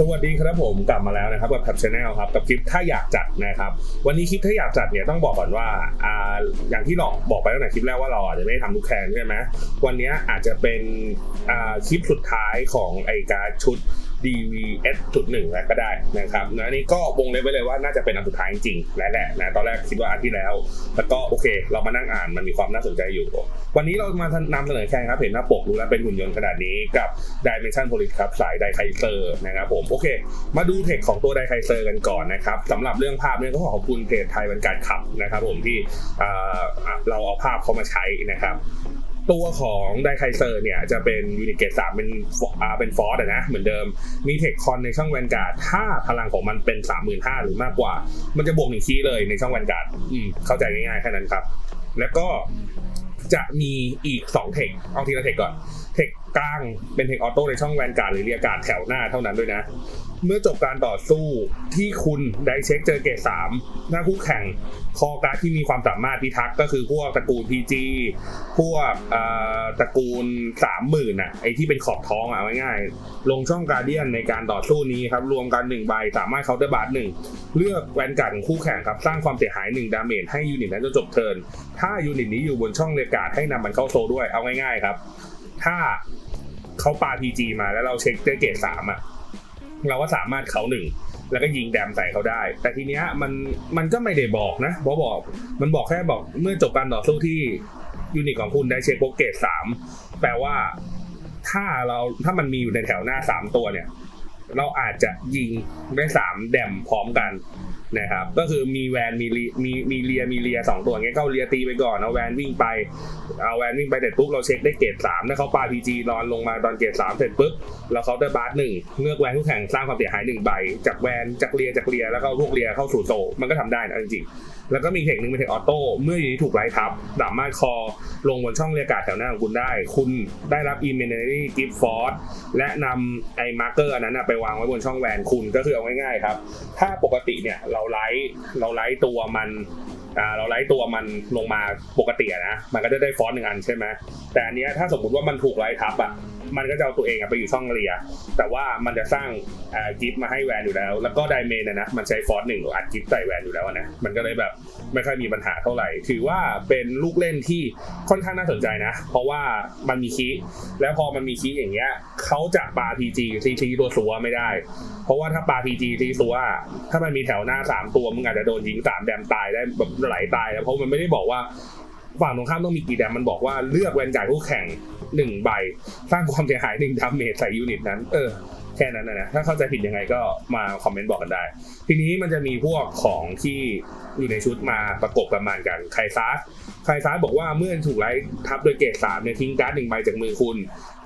สวัสดีครับผมกลับมาแล้วนะครับกับแท็บชาแนลครับกับคลิปถ้าอยากจัดนะครับ วันนี้คลิปถ้าอยากจัดเนี่ยต้องบอกก่อนว่าอ่าอย่างที่หลอกบอกไปตั้งแต่คลิปแรกว่าเราอาจจะไม่ได้ทำทุกแคนใช่ไหมวันนี้อาจจะเป็นอ่าคลิปสุดท้ายของไอการชุด DVS จุดหนึ่งแล้วก็ได้นะครับนะอันนี้ก็วงเล็บไว้เลยว่าน่าจะเป็นอันสุดท้ายจริงๆและแหละนะตอนแรกคิดว่าอันที่แล้ว แล้วก็โอเค เรามานั่งอ่านมันมีความน่าสนใจอยู่ วันนี้เรามานำเสนอแคนครับเห็นหน้าปกรู้แล้วเป็นหุ่นยนต์ขนาดนี้กับ Dimension Police ครับสายไดไคเซอร์นะครับผมโอเค มาดูเทคของตัวไดไคเซอร์กันก่อนนะครับสำหรับเรื่องภาพเนี่ยก็ขอขอบคุณเพจไทยบรรการขับนะครับผมที่เราเอาภาพเขามาใช้นะครับ ตัวของไดไคเซอร์เนี่ยจะเป็นยูนิเกตสามเป็นอ่าเป็นฟอร์ดนะเหมือนเดิมมีเทคคอนในช่องแวนการ์ดถ้าพลังของมันเป็น35,000หรือมากกว่า มันจะบวกหนึ่งคีเลยในช่องแวนการ์ดเข้าใจง่ายๆแค่นั้นครับ แล้วก็จะมีอีก2เทคเอาทีละเทคก่อน กลางเป็นเทคออโต้ในช่องแวนการ์ดหรือเรียการ์ดแถวหน้าเท่านั้นด้วยนะ เมื่อจบการต่อสู้ที่คุณได้เช็คเจอเกรดสามหน้าคู่แข่งคอการ์ดที่มีความสามารถพิทักษ์ก็คือพวกตระกูล PG พวกตระกูลสามหมื่นอะไอที่เป็นขอบท้องอะง่ายๆลงช่องการเดียนในการต่อสู้นี้ครับรวมกันหนึ่งใบสามารถเคาน์เตอร์บาร์หนึ่งเลือกแวนการ์ดของคู่แข่งครับสร้างความเสียหายหนึ่งดาเมจให้ยูนิตนั้นจนจบเทิร์นถ้ายูนิตนี้อยู่บนช่องเรียการ์ดให้นำมันเข้าโซด้วยเอาง่ายๆครับ ถ้า เขาปา PG มาแล้วเราเช็คเจอเกรดสามอะเราก็สามารถเขาหนึ่งแล้วก็ยิงแดมใส่เขาได้ แต่ทีเนี้ยมันมันก็ไม่ได้บอกนะเพราะบอก มันบอกแค่บอกเมื่อจบการต่อสู้ที่ยูนิตของคุณได้เช็คโปรเกตสามแปลว่าถ้าเราถ้ามันมีอยู่ในแถวหน้าสามตัวเนี่ย เราอาจจะยิงได้สามแดมพร้อมกัน นะครับก็คือมีแวนมีมีมีเลียมีเลียสองตัวงั้นก็เอาเลียตีไปก่อนเอาแวนวิ่งไปเอาแวนวิ่งไปเสร็จปุ๊บเราเช็คได้เกรดสามถ้าเขาปาพีจีรอนลงมาตอนเกรดสามเสร็จปุ๊บเราเคาน์เตอร์บาร์หนึ่งเลือกแวนคู่แข่งสร้างความเสียหายหนึ่งใบจากแวนจากเลียจากเลียแล้วก็พวกเลียเข้าสู่โซมันก็ทำได้นะจริงแล้วก็มีเทคหนึ่งเป็นเทคออโต้เมื่ออยู่ที่ถูกไล่ทับสามารถคอลงบนช่องเรียกการแถวหน้าของคุณได้ คุณได้รับ i m m e n a r y Gift Force และนำไอ้มาร์เกอร์อันนั้นนะไปวางไว้บนช่องแวนคุณก็คือเอาง่ายๆครับ ถ้าปกติเนี่ยเราไลท์เราไลท์ตัวมันเราไลท์ตัวมันลงมาปกตินะ มันก็จะได้ฟอนต์หนึ่งอันใช่ไหมแต่อันนี้ถ้าสมมติว่ามันถูกไลท์ทับอะ มันก็จะเอาตัวเองไปอยู่ช่องเรีย แต่ว่ามันจะสร้างกิฟต์มาให้แวนอยู่แล้ว แล้วก็ไดเมนนะ มันใช้ฟอนต์หนึ่งอัดกิฟต์ใส่แวนอยู่แล้วนะ มันก็เลยแบบไม่ค่อยมีปัญหาเท่าไหร่ ถือว่าเป็นลูกเล่นที่ค่อนข้างน่าสนใจนะ เพราะว่ามันมีคีแล้วพอมันมีคีอย่างเงี้ยเขาจะปา PG ซีทีตัวสัวไม่ได้ เพราะว่าถ้าปา PG ซีซัวถ้ามันมีแถวหน้าสามตัวมึงอาจจะโดนยิงสามแดมตายได้แบบไหลตายแล้วเพราะมันไม่ได้บอกว่า ฝั่งตรงข้ามต้องมีกี่แดมมันบอกว่าเลือกแวนจ่ายคู่แข่งหนึ่งใบ สร้างความเสียหายหนึ่งดาเมจใส่ยูนิตนั้น เออ แค่นั้นนะนะถ้าเข้าใจผิดยังไงก็มาคอมเมนต์บอกกันได้ ทีนี้มันจะมีพวกของที่อยู่ในชุดมาประกบประมาณกันไคซัสไคซัสบอกว่าเมื่อถูกไล่ทับโดยเกรดสามเนี่ยทิ้งการ์ดหนึ่งใบจากมือคุณ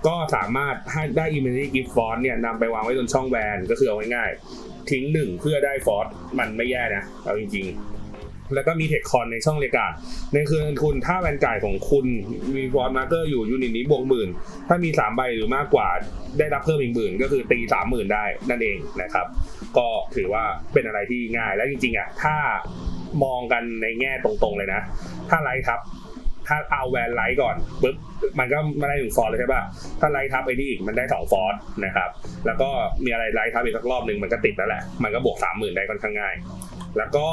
ก็สามารถให้ได้ Immunity Gift Force เนี่ยนำไปวางไว้บนช่องแวนก็คือเอาง่ายๆทิ้งหนึ่งเพื่อได้ฟอร์สมันไม่แย่นะเอาจริงๆ แล้วก็มีเทคคอนในช่องเรียกการ์ดในคืนทุนถ้าแวนจ่ายของคุณมีฟอร์มาร์เกอร์อยู่ยูนิตนี้บวกหมื่น ถ้ามี 3 ใบหรือมากกว่าได้รับเพิ่มอีกหมื่นก็คือตี 30,000 ได้นั่นเองนะครับ ก็ถือว่าเป็นอะไรที่ง่ายและจริงๆอะถ้ามองกันในแง่ตรงๆเลยนะ ถ้าไลท์ครับถ้าเอาแวนไลท์ก่อนปุ๊บมันก็ไม่ได้หนึ่งฟอร์เลยใช่ป่ะ ถ้าไลท์ทับไอ้นี่อีกมันได้สองฟอร์นะครับ แล้วก็มีอะไรไลท์ทับอีกสักรอบหนึ่งมันก็ติดแล้วแหละ มันก็บวกสามหมื่นได้ค่อนข้างง่าย แล้วก็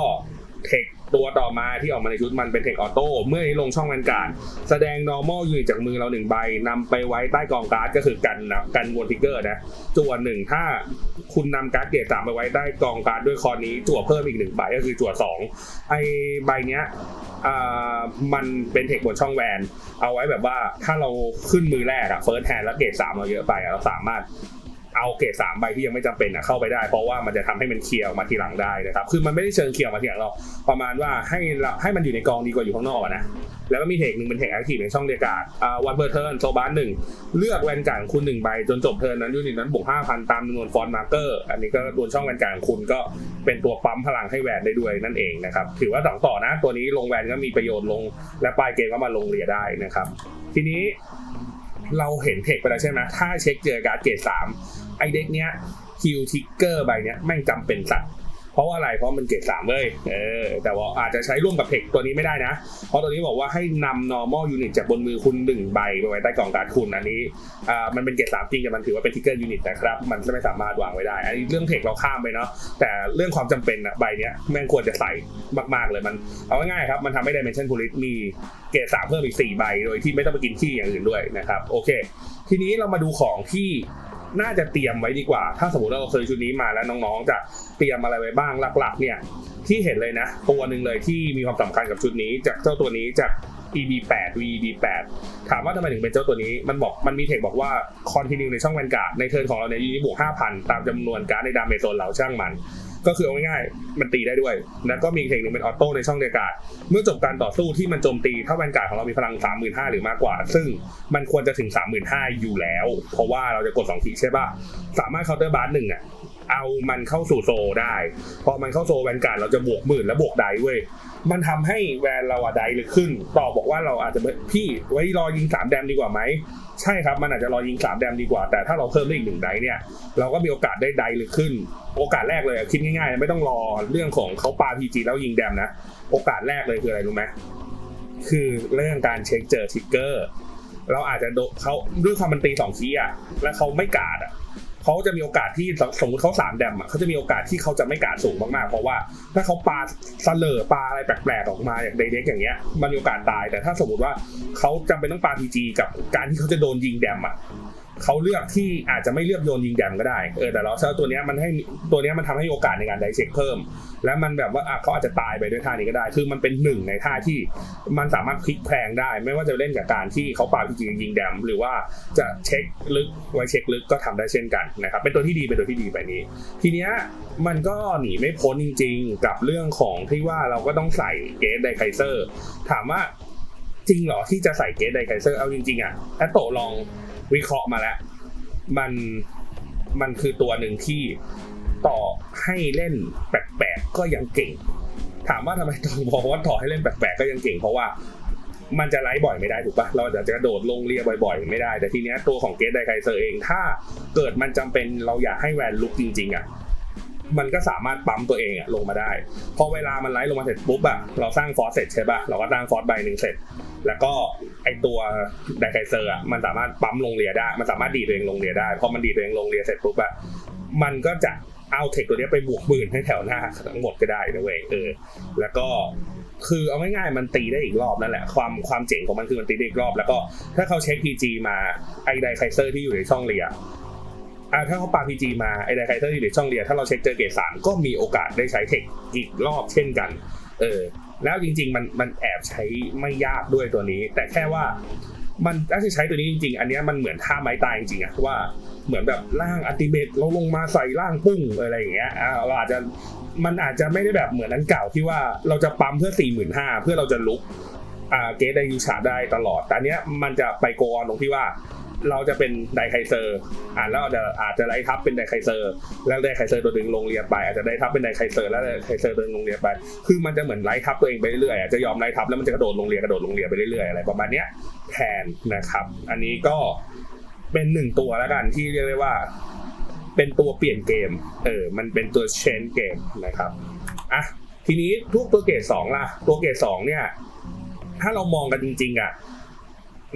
เทคตัวต่อมาที่ออกมาในชุดมันเป็นเทคออโต้เมื่อลงช่องแวนการ์ดแสดง normal ยูนิตจากมือเราหนึ่งใบนำไปไว้ใต้กองการ์ดก็คือกันนะกันวนทิกเกอร์นะจวนหนึ่งถ้าคุณนำการ์ดเกรดสามไปไว้ใต้กองการ์ดด้วยคอนี้จั่วเพิ่มอีกหนึ่งใบก็คือจั่วสองไอใบเนี้ยอ่ามันเป็นเทคบนช่องแวน เอาไว้แบบว่าถ้าเราขึ้นมือแรกอะเฟิร์สแฮนแล้วเกรดสามเราเยอะไปอะเราสามารถ เอาเกรดสามใบที่ยังไม่จำเป็นอะเข้าไปได้ เพราะว่ามันจะทำให้มันเคลียร์ออกมาทีหลังได้นะครับคือมันไม่ได้เชิงเคลียร์ออกมาทีหลังเราประมาณว่าให้ให้มันอยู่ในกองดีกว่าอยู่ข้างนอกนะแล้วก็มีเทคหนึ่งเป็นเทคแอคทีฟในช่องเรียการ์ดอ่าวันเบอร์เทิร์นโซบาร์หนึ่งเลือกแวนการ์ดของคุณหนึ่งใบ จนจบเทิร์นนั้นยูนิตนั้นบวกห้าพันตามจำนวนฟอนต์มาร์เกอร์อันนี้ก็ตัวช่องแวนการ์ดของคุณก็เป็นตัวปั๊มพลังให้แวนได้ด้วยนั่นเองนะครับถือว่าสองต่อนะ ตัวนี้ลงแวนก็มีประโยชน์ลง และปลายเกมก็มาลงเรียได้นะครับ ทีนี้เราเห็นเทคไปแล้วใช่ไหมถ้าเช็คเจอการ์ดเกรดสาม ไอเด็กเนี้ยคิวทิกเกอร์ใบเนี้ยแม่งจำเป็นสัตว์เพราะว่าอะไรเพราะมันเกรดสามเลยเออแต่ว่าอาจจะใช้ร่วมกับเทคตัวนี้ไม่ได้นะ เพราะตัวนี้บอกว่าให้นำ normal unit จากบนมือคุณหนึ่งใบไปไว้ใต้กล่องการ์ดคุณอันนี้อ่ามันเป็นเกรดสามจริงแต่มันถือว่าเป็นทิกเกอร์ยูนิตนะครับ มันไม่สามารถวางไว้ได้ อันนี้เรื่องเทคเราข้ามไปเนาะแต่เรื่องความจำเป็นอะใบเนี้ยแม่งควรจะใส่มากๆเลยมันเอาง่ายๆครับมันทำให้ dimension police มีเกรดสามเพิ่มอีกสี่ใบโดยที่ไม่ต้องไปกินขี้อย่างอื่นด้วยนะครับโอเค ทีนี้เรามาดูของที่ น่าจะเตรียมไว้ดีกว่า ถ้าสมมติเราเคยชุดนี้มาแล้วน้องๆ จะเตรียมอะไรไว้บ้างหลักๆ เนี่ยที่เห็นเลยนะ ตัวหนึ่งเลยที่มีความสำคัญกับชุดนี้ จากเจ้าตัวนี้จาก EB8 VEB8 ถามว่าทำไมถึงเป็นเจ้าตัวนี้ มันบอกมันมีเทคบอกว่าคอนติเนียในช่องแวนการ์ดในเทิร์นของเราเนี่ยยูนิบวก5,000 ตามจำนวนการ์ดในดาเมจโซนเราช่างมัน ก็คือเอาง่ายๆมันตีได้ด้วย แล้วก็มีเทคหนึ่งเป็นออโต้ในช่องเดียกาดเมื่อจบการต่อสู้ที่มันโจมตีถ้าแวนการ์ดของเรามีพลัง 35,000 หรือมากกว่า ซึ่งมันควรจะถึง 35,000 อยู่แล้ว เพราะว่าเราจะกด2ทีใช่ป่ะ สามารถเคาน์เตอร์บาร์หนึ่งอะเอามันเข้าสู่โซได้ พอมันเข้าโซแวนการ์ดเราจะบวกหมื่นและบวกไดเว้ย มันทำให้แวนเราอะไดเลยขึ้น ต่อบอกว่าเราอาจจะพี่ไว้รอยิงสามแดมดีกว่าไหม ใช่ครับมันอาจจะรอยิงสามแดมดีกว่า แต่ถ้าเราเพิ่มได้อีกหนึ่งไดเนี่ย เราก็มีโอกาสได้ไดหรือขึ้น โอกาสแรกเลยคิดง่ายๆ ไม่ต้องรอเรื่องของเขาปาพีจีแล้วยิงแดมนะโอกาสแรกเลยคืออะไรรู้ไหมคือเรื่องการเช็คเจอทิกเกอร์เราอาจจะโดเขาด้วยความมันตีสองคีอะแล้วเขาไม่กาดอะ เขาจะมีโอกาสที่สมมติเขาสามแดมอะเขาจะมีโอกาสที่เขาจะไม่กาดสูงมากๆ เพราะว่า ถ้าเขาปาสเลอปาอะไรแปลกๆออกมาอย่างเด็กๆอย่างเงี้ยมันมีโอกาสตายแต่ถ้าสมมติว่าเขาจำเป็นต้องปาพีจีกับการที่เขาจะโดนยิงแดมอะ เขาเลือกที่อาจจะไม่เลือกโยนยิงแดมก็ได้เออแต่เราเชื่อตัวนี้มันให้ตัวนี้มันทำให้โอกาสในการไดเช็คเพิ่ม แล้วมันแบบว่าเขาอาจจะตายไปด้วยท่านี้ก็ได้ คือมันเป็นหนึ่งในท่าที่มันสามารถพลิกแพลงได้ ไม่ว่าจะเล่นกับการที่เขาปาพีจียิงแดมหรือว่าจะเช็คลึกไว้เช็คลึกก็ทำได้เช่นกันนะครับเป็นตัวที่ดีเป็นตัวที่ดีแบบนี้ ทีเนี้ยมันก็หนีไม่พ้นจริง ๆ กับเรื่องของที่ว่าเราก็ต้องใส่เกสไดไคเซอร์ ถามว่าจริงเหรอที่จะใส่เกสไดไคเซอร์เอาจริงๆอะแอตโตลอง วิเคราะห์มาแล้ว มันมันคือตัวหนึ่งที่ต่อให้เล่นแปลกๆก็ยังเก่ง ถามว่าทำไมต้องบอกว่าต่อให้เล่นแปลกๆก็ยังเก่งเพราะว่ามันจะไล่บ่อยไม่ได้ถูกปะเราจะกระโดดลงเรียบ่อยๆ ไม่ได้ แต่ทีเนี้ยตัวของเกสไดไคเซอร์เอง ถ้าเกิดมันจำเป็นเราอยากให้แวนลุกจริงๆอะ มันก็สามารถปั๊มตัวเองอะลงมาได้ พอเวลามันไล่ลงมาเสร็จปุ๊บอะ เราสร้างฟอสเสร็จใช่ปะเราก็ตั้างฟอสใบหนึ่งเสร็จ แล้วก็ไอตัวไดไคเซอร์อะมันสามารถปั๊มลงเรียได้ มันสามารถดีดตัวเองลงเรียได้พอมันดีดตัวเองลงเรียเสร็จปุ๊บอะมันก็จะเอาเทคตัวนี้ไปบวกหมื่นให้แถวหน้าทั้งหมดก็ได้นะเว้ยเออ แล้วก็คือเอาง่ายๆมันตีได้อีกรอบนั่นแหละความความเจ๋งของมันคือมันตีได้อีกรอบ แล้วก็ถ้าเขาเช็ค PG มาไอไดไคเซอร์ที่อยู่ในช่องเรียอ่าถ้าเขาปา PG มาไอไดไคเซอร์ที่อยู่ในช่องเรียถ้าเราเช็คเจอเกรดสามก็มีโอกาสได้ใช้เทคอีกรอบเช่นกัน เออ แล้วจริง ๆ มันมันแอบใช้ไม่ยากด้วยตัวนี้ แต่แค่ว่ามันถ้าจะใช้ตัวนี้จริง ๆ อันนี้มันเหมือนท่าไม้ตายจริงๆอะว่าเหมือนแบบล่างอัติเมตเราลงมาใส่ล่างปุ้งอะไรอย่างเงี้ยอ่าเราอาจจะมันอาจจะไม่ได้แบบเหมือนนั้นเก่าที่ว่าเราจะปั๊มเพื่อ4 5 0 0 0เพื่อเราจะลุกอ่าเกตได้ยูชาได้ตลอดแต่อันเนี้ยมันจะไปโกออนตรงที่ว่า เราจะเป็นไดไคเซอร์อ่าแล้วอาจจะอาจจะไล่ทับเป็นไดไคเซอร์ แล้วไดไคเซอร์ตัวดึงลงเรียนไป อาจจะได้ทับเป็นไดไคเซอร์แล้วไดไคเซอร์ตัวดึงลงเรียนไป คือมันจะเหมือนไล่ทับตัวเองไปเรื่อยๆอะจะยอมไล่ทับแล้วมันจะกระโดดลงเรียนกระโดดลงเรียนไปเรื่อยๆอะไรประมาณเนี้ยแทนนะครับ อันนี้ก็เป็นหนึ่งตัวแล้วกันที่เรียกได้ว่า เป็นตัวเปลี่ยนเกม เออ มันเป็นตัวเชนเกมนะครับอะทีนี้ทุกตัวเกรดสองล่ะ ตัวเกรดสองเนี่ย ถ้าเรามองกันจริงๆอะ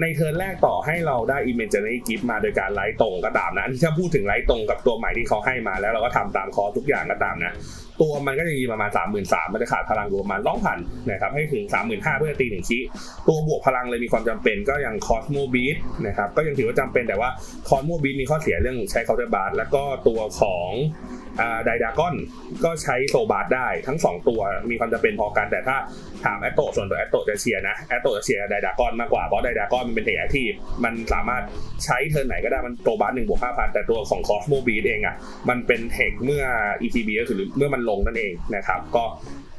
ในเทิร์นแรกต่อให้เราได้ Imaginary Gift มาโดยการไลท์ตรงก็ตามนะอันนี้ถ้าพูดถึงไลท์ตรงกับตัวใหม่ที่เขาให้มาแล้วเราก็ทำตามคอทุกอย่างก็ตามนะตัวมันก็จะมีประมาณ 3 3 0 0 0มันจะขาดพลังระมาณ2,000นะครับให้ถึง 35,000เพื่อตีหนึ่งชี้ตัวบวกพลังเลยมีความจำเป็นก็ยัง Cosmo Beat นะครับก็ยังถือว่าจำเป็นแต่ว่า Cosmo Beat มีข้อเสียเรื่องใช้ Counter Bar แล้วก็ตัวของ ไดดากอนก็ใช้โซบาร์ได้ทั้ง 2 ตัวมีความจำเป็นพอกันแต่ถ้าถามแอตโตส่วนตัวแอตโตจะเชียร์นะแอตโตจะเชียร์ไดดากอนมากกว่าเพราะไดดากอนมันเป็นเทคแอคทีฟมันสามารถใช้เทิร์นไหนก็ได้มันโซบาร์หนึ่งบวกห้าพันแต่ตัวของคอสโมบีดเองอะมันเป็นเทคเมื่อ ETB ก็คือเมื่อมันลงนั่นเองนะครับก็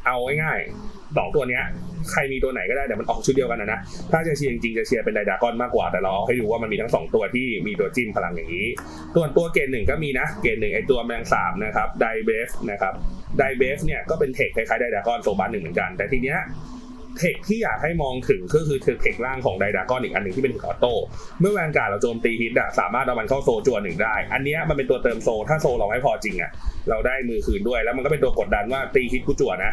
เอาง่ายๆสองตัวเนี้ย ใครมีตัวไหนก็ได้แต่มันออกชุดเดียวกันนะนะถ้าจะเชียร์จริงๆจะเชียร์เป็นไดดากอนมากกว่าแต่เราเอาให้ดูว่ามันมีทั้งสองตัวที่มีตัวจิ้มพลังอย่างนี้ส่วนตัวเกณฑ์หนึ่งก็มีนะ เกณฑ์หนึ่งไอตัวแมงสาบนะครับไดเบฟนะครับไดเบฟเนี่ยก็เป็นเทคคล้ายๆไดดากอนโซบาร์หนึ่งเหมือนกัน แต่ทีเนี้ย เทคที่อยากให้มองถึงก็คือเทคล่างของไดดากอนอีกอันหนึ่งที่เป็นออโต้เมื่อแวนการ์ดเราโจมตีฮิตอะสามารถเอามันเข้าโซจวนหนึ่งได้ อันนี้มันเป็นตัวเติมโซ ถ้าโซเราไม่พอจริงอะเราได้มือคืนด้วย แล้วมันก็เป็นตัวกดดันว่าตีฮิตกูจวนะ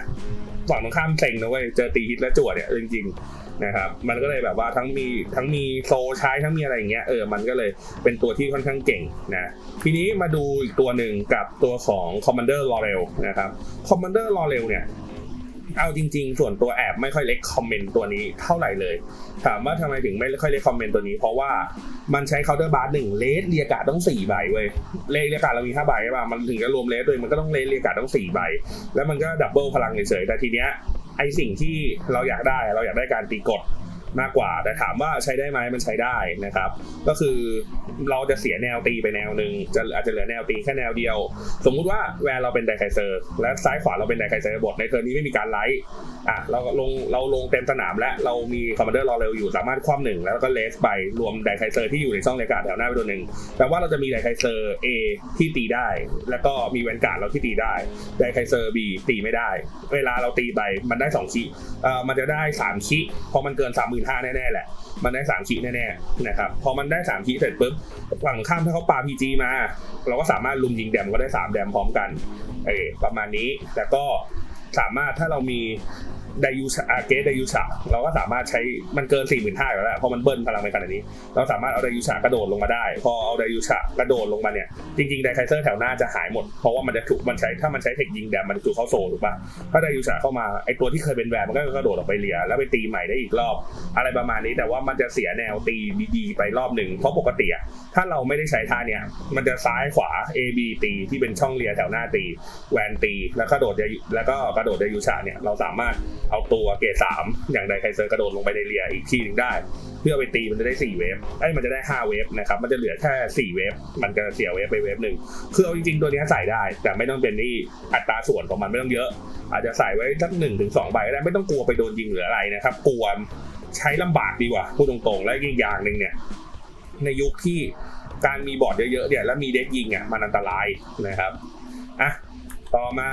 ฝั่งตรงข้ามเซ็งนะเว้ยเจอตีฮิตและจวเนี่ยจริงๆนะครับมันก็เลยแบบว่าทั้งมีทั้งมีโซใช้ทั้งมีอะไรอย่างเงี้ยเออมันก็เลยเป็นตัวที่ค่อนข้างเก่งนะทีนี้มาดูอีกตัวหนึ่งกับตัวของ Commander Laurel นะครับ Commander Laurel เนี่ย เอาจริง ๆ ส่วนตัวแอบไม่ค่อยเล็กคอมเมนต์ตัวนี้เท่าไหร่เลย ถามว่าทำไมถึงไม่ค่อยเล็กคอมเมนต์ตัวนี้ เพราะว่ามันใช้เคาน์เตอร์บาร์หนึ่งเลสเรียกาต้องสี่ใบเว้ยเลสเรียกาเรามีห้าใบใช่ป่ะมันถึงจะรวมเลสด้วยมันก็ต้องเลสเรียกาต้องสี่ใบ แล้วมันก็ดับเบิลพลังเฉยๆแต่ทีเนี้ยไอสิ่งที่เราอยากได้เราอยากได้การตีกด มากกว่า แต่ถามว่าใช้ได้ไหมมันใช้ได้นะครับ ก็คือเราจะเสียแนวตีไปแนวหนึ่งจะอาจจะเหลือแนวตีแค่แนวเดียว สมมุติว่าแวนเราเป็นไดไคเซอร์ และซ้ายขวาเราเป็นไดไคเซอร์บทในเทอร์นนี้ไม่มีการไลท์อะเราลงเราลงเต็มสนามและเรามีคอมมานเดอร์รอเร็วอยู่สามารถคว่ำหนึ่งแล้วก็เลสไปรวมไดไคเซอร์ที่อยู่ในช่องเลกาแถวหน้าไปตัวหนึ่งแปลว่าเราจะมีไดไคเซอร์ A ที่ตีได้ แล้วก็มีแวนการ์ดเราที่ตีได้ไดไคเซอร์ B ตีไม่ได้ เวลาเราตีไปมันได้2คีเอ่อมันจะได้3คีเพราะมันเกินท่าแน่ๆแหละ มันได้สามชีแน่ๆนะครับ พอมันได้สามชีเสร็จปุ๊บฝั่งข้ามถ้าเขาปาพีจีมา เราก็สามารถลุมยิงแดมก็ได้สามแดมพร้อมกัน เออประมาณนี้ แต่ก็สามารถถ้าเรามี ไดยูชาเกสไดยูชาเราก็สามารถใช้มันเกิน4 5 0 0 0อยู่แล้วและเพราะมันเบิ้ลพลังไปขนาดนี้ เราสามารถเอาไดยูชากระโดดลงมาได้ พอเอาไดยูชากระโดดลงมาเนี่ยจริงๆไดไคเซอร์แถวหน้าจะหายหมด เพราะว่ามันจะถูกมันใช้ถ้ามันใช้เทคยิงแดมมันถูกเข้าโซถูกปะถ้าไดยูชาเข้ามาไอตัวที่เคยเป็นแวร์มันก็กระโดดออกไปเหลียแล้วไปตีใหม่ได้อีกรอบ อะไรประมาณนี้แต่ว่ามันจะเสียแนวตีดีๆไปรอบหนึ่งเพราะปกติถ้าเราไม่ได้ใช้ท่าเนี่ยมันจะซ้ายขวา A B ตีที่เป็นช่องเลียแถวหน้าตีแวนตีแล้วกระโดดแล้วก็กระโดดเดยูชาเนี่ยเราสามารถเอาตัวเกรดสามอย่างไดไคเซอร์กระโดดลงไปในเลียอีกทีหนึ่งได้ เพื่อไปตีมันจะได้4เวฟไอ้มันจะได้5เวฟนะครับมันจะเหลือแค่4เวฟมันจะเสียเวฟไปเวฟหนึ่งคือเอาจริงๆตัวนี้ใส่ได้ แต่ไม่ต้องเป็นนี่อัตราส่วนของมันไม่ต้องเยอะ อาจจะใส่ไว้สักหนึ่งถึงสองใบก็ได้ไม่ต้องกลัวไปโดนยิงหรืออะไรนะครับกลัวใช้ลำบากดีกว่าพูดตรงๆ และอีกอย่างหนึ่งเนี่ยในยุคที่การมีบอร์ดเยอะๆเนี่ยแล้วมีเด็กยิงอะมันอันตรายนะครับอะ ต่อมา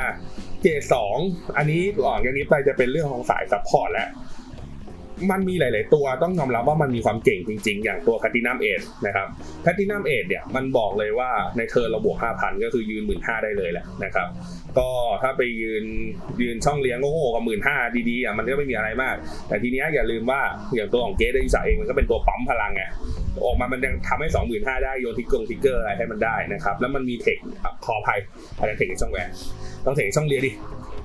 เกรดสองอันนี้หลังจากนี้ไปจะเป็นเรื่องของสายซัพพอร์ตแล้วมันมีหลาย ๆ ตัวต้องยอมรับว่ามันมีความเก่งจริง ๆ อย่างตัวแพตินัมเอ e นะครับแพตินัมเอ e เนี่ยมันบอกเลยว่าในเทอร์เราบวก 5,000 ก็คือยืน 1 5ื่นได้เลยแหละนะครับ ก็ถ้าไปยืนยืนช่องเลี้ยงโง่ๆกับ1 5ื่นดีๆอะมันก็ไม่มีอะไรมาก แต่ทีเนี้ยอย่าลืมว่าอย่างตัวของเกสได้ยิสาเองมันก็เป็นตัวปั๊มพลังไง ออกมามันยังทำให้25,000ได้โยนทิกกงทิกเกอร์อะไรให้มันได้นะครับแล้วมันมีเทคขออภัยอะไรเทคในช่องแหวนต้องเทคในช่องเลียดิ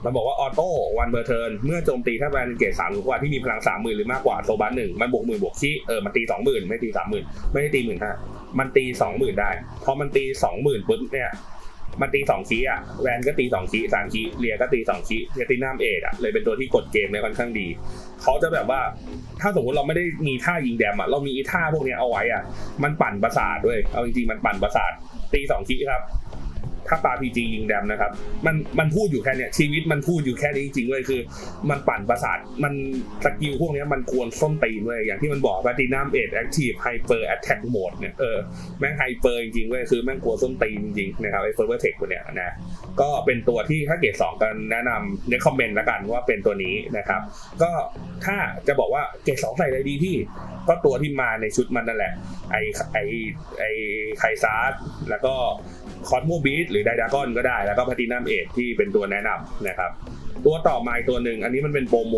มันบอกว่าออโต้วันเบอร์เทิร์นเมื่อโจมตีถ้าแวนเกตสามหรือกว่าที่มีพลังสามหมื่นหรือมากกว่าโซบัสหนึ่งมันบวกหมื่นบวกขี้เออมันตีสองหมื่นไม่ตีสามหมื่นไม่ได้ตีหมื่นห้ามันตีสองหมื่นได้พอมันตีสองหมื่นปุ๊บเนี่ย มันตีสองคีอะแวนก็ตีสองคีสามคีเรียก็ตีสองคีเทตินัมเอดอะเลยเป็นตัวที่กดเกมได้ค่อนข้างดี เขาจะแบบว่าถ้าสมมติเราไม่ได้มีท่ายิงแดมอะเรามีอีท่าพวกนี้เอาไว้อะ มันปั่นประสาทด้วยเอาจริงๆมันปั่นประสาทตีสองคีครับ ถ้าปาพีจียิงแดมนะครับ มันมันพูดอยู่แค่เนี้ยชีวิตมันพูดอยู่แค่นี้จริงๆเว้ยคือ มันปั่นประสาทมันสกิลพวกนี้มันควรส้นตีนเว้ยอย่างที่มันบอกว่าตีนัมเอ็ดแอคทีฟไฮเปอร์แอตแทกโหมดเนี่ยเออแม่งไฮเปอร์จริงๆเว้ยคือแม่งกลัวส้นตีนจริงๆนะครับไอเฟอร์เวอร์เทคตัวเนี้ยนะก็เป็นตัวที่ถ้าเกรดสองกันแนะนำในคอมเมนต์ละกันว่าเป็นตัวนี้นะครับ ก็ถ้าจะบอกว่าเกรดสองใส่อะไรดีพี่ ก็ตัวที่มาในชุดมันนั่นแหละ ไอไอไอไคซาร์แล้วก็คอสโมบีทหรือไดดากอนก็ได้ แล้วก็พ a ตินัมเอทที่เป็นตัวแนะนำนะครับ ตัวต่อมาอีกตัวหนึ่งอันนี้มันเป็นโปรโม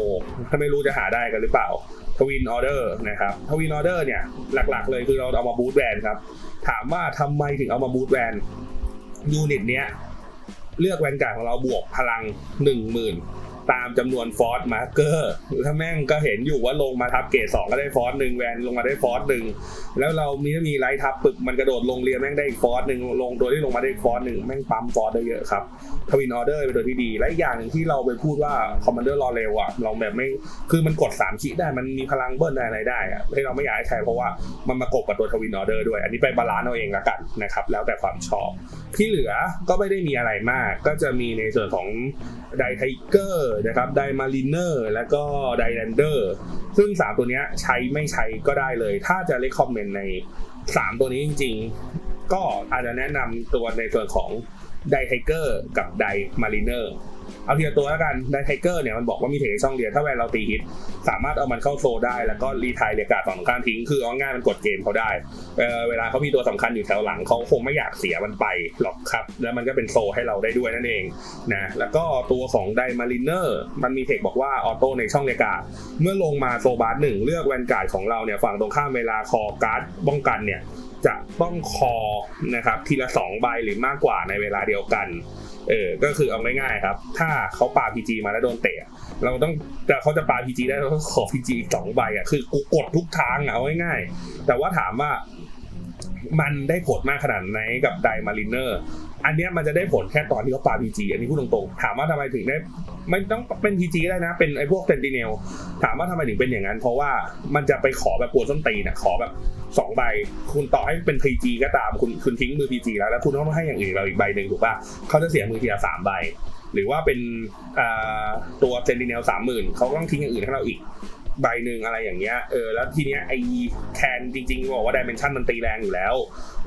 ถ้าไม่รู้จะหาได้กันหรือเปล่าทวินออเดอร์นะครับทวินออเดอร์เนี่ยหลักๆเลยคือเราเอามาบูตแวนครับ ถามว่าทำไมถึงเอามาบูตแวนยูนิตเนี้ยเลือกแวนการ์ดของเราบวกพลัง 10,000 ตามจำนวนฟอสมาร์เกอร์ถ้าแม่งก็เห็นอยู่ว่าลงมาทับเกรดสองก็ได้ฟอสหนึ่งแวนลงมาได้ฟอสหนึ่งแล้วเรามีมีไลท์ทับปึกมันกระโดดลงเรียแม่งได้อีกฟอสหนึ่งลงตัวที่ลงมาได้อีกฟอสหนึ่งแม่งปั๊มฟอสได้เยอะครับทวินออเดอร์เป็นตัวที่ดี และอีกอย่างหนึ่งที่เราไปพูดว่าคอมมานเดอร์รอเร็วอะเราแบบไม่คือมันกด3ขีได้มันมีพลังเบิ้ลได้อะไรได้อะที่เราไม่อยากให้ใช้เพราะว่ามันมากบกับตัวทวินออเดอร์ด้วย อันนี้ไปบาลานซ์เอาเองละกันนะครับแล้วแต่ความชอบ ที่เหลือก็ไม่ได้มีอะไรมาก ก็จะมีในส่วนของไดไทเกอร์นะครับไดมาริเนอร์แล้วก็ไดแลนเดอร์ซึ่ง 3 ตัวนี้ใช้ไม่ใช้ก็ได้เลย ถ้าจะเลคคอมเมนต์ใน 3 ตัวนี้จริงๆ ก็อาจจะแนะนำตัวในส่วนของไดไทเกอร์กับไดมาริเนอร์ เอาทีละตัวแล้วกันไดไทเกอร์เนี่ยมันบอกว่ามีเทคช่องเดียวถ้าแวนเราตีฮิตสามารถเอามันเข้าโซได้ แล้วก็รีไทายเรียกาดฝั่งตรงข้ามทิ้งคือเอาง่ายมันกดเกมเขาได้เเวลาเขามีตัวสำคัญอยู่แถวหลังเขาคงไม่อยากเสียมันไปหรอกครับ แล้วมันก็เป็นโซให้เราได้ด้วยนั่นเองนะแล้วก็ตัวของไดมาริเนอร์มันมีเทคบอกว่าออโต้ในช่องเรียกาดเมื่อลงมาโซบาร์หนึ่งเลือกแวนการ์ดของเราเนี่ยฝั่งตรงข้ามเวลาคอการ์ดป้องกันเนี่ยจะต้องคอนะครับทีละสองใบหรือมากกว่าในเวลาเดียวกัน เออ ก็คือเอาง่ายๆครับ ถ้าเขาปาพีจีมาแล้วโดนเตะ เราต้องแต่เขาจะปาพีจีได้เราต้องขอพีจีอีกสองใบอะ คือกูกดทุกทางอะเอาง่ายๆ แต่ว่าถามว่ามันได้ผลมากขนาดไหนกับไดมาริเนอร์ อันเนี้ยมันจะได้ผลแค่ตอนที่เขาปาพีจีอันนี้พูดตรงๆ ถามว่าทำไมถึงได้ไม่ต้องเป็นพีจีได้นะ เป็นไอ้พวกเซนติเนล ถามว่าทำไมถึงเป็นอย่างนั้น เพราะว่ามันจะไปขอแบบปวดส้นตีนอะ ขอแบบ สองใบ คุณต่อให้เป็นพีจีก็ตามคุณคุณทิ้งมือพีจีแล้วแล้วคุณต้องให้อย่างอื่นเราอีกใบหนึ่งถูกป่ะเขาจะเสียมือทีละสามใบ หรือว่าเป็นอ่าตัวเซนติเนลสามหมื่นเขาต้องทิ้งอย่างอื่นให้เราอีกใบหนึ่งอะไรอย่างเงี้ย เออ แล้วทีเนี้ยไอแคนจริงๆบอกว่าดิเมนชันมันตีแรงอยู่แล้ว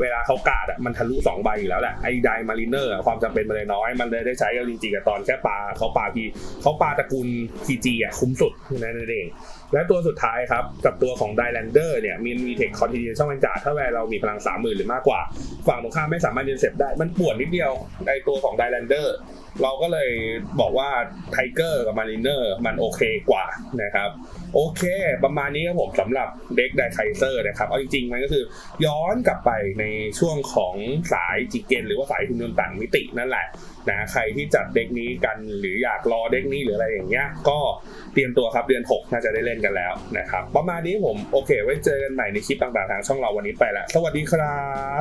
เวลาเขากาดอะมันทะลุสองใบอยู่แล้วแหละ ไอไดมาริเนอร์ความจำเป็นมันเลยน้อย มันเลยได้ใช้เอาจริงๆกับตอนแค่ปลาเขาปลาพีเขาปลาตระกูลพีจีอะคุ้มสุดนั่นเอง และตัวสุดท้ายครับกับตัวของไดแลนเดอร์เนี่ยมีมีเทคคอนติเนียช่องแวนจ่าถ้าแวร์เรามีพลังสามหมื่นหรือมากกว่า ฝั่งตรงข้ามไม่สามารถเรียนเสร็จได้ มันปวดนิดเดียวในตัวของไดแลนเดอร์เราก็เลยบอกว่าไทเกอร์กับมาริเนอร์มันโอเคกว่านะครับ โอเค ประมาณนี้ครับผมสำหรับเด็กไดไคเซอร์นะครับ เอาจริงๆ มันก็คือย้อนกลับไปในช่วงของสายจิเกนหรือว่าสายทุนยนต์ต่างมิตินั่นแหละ นะใครที่จัดเด็กนี้กันหรืออยากรอเด็กนี้หรืออะไรอย่างเงี้ยก็เตรียมตัวครับเดือน 6 น่าจะได้เล่นกันแล้วนะครับประมาณนี้ผมโอเค ไว้เจอกันใหม่ในคลิปต่างๆทางช่องเราวันนี้ไปละสวัสดีครับ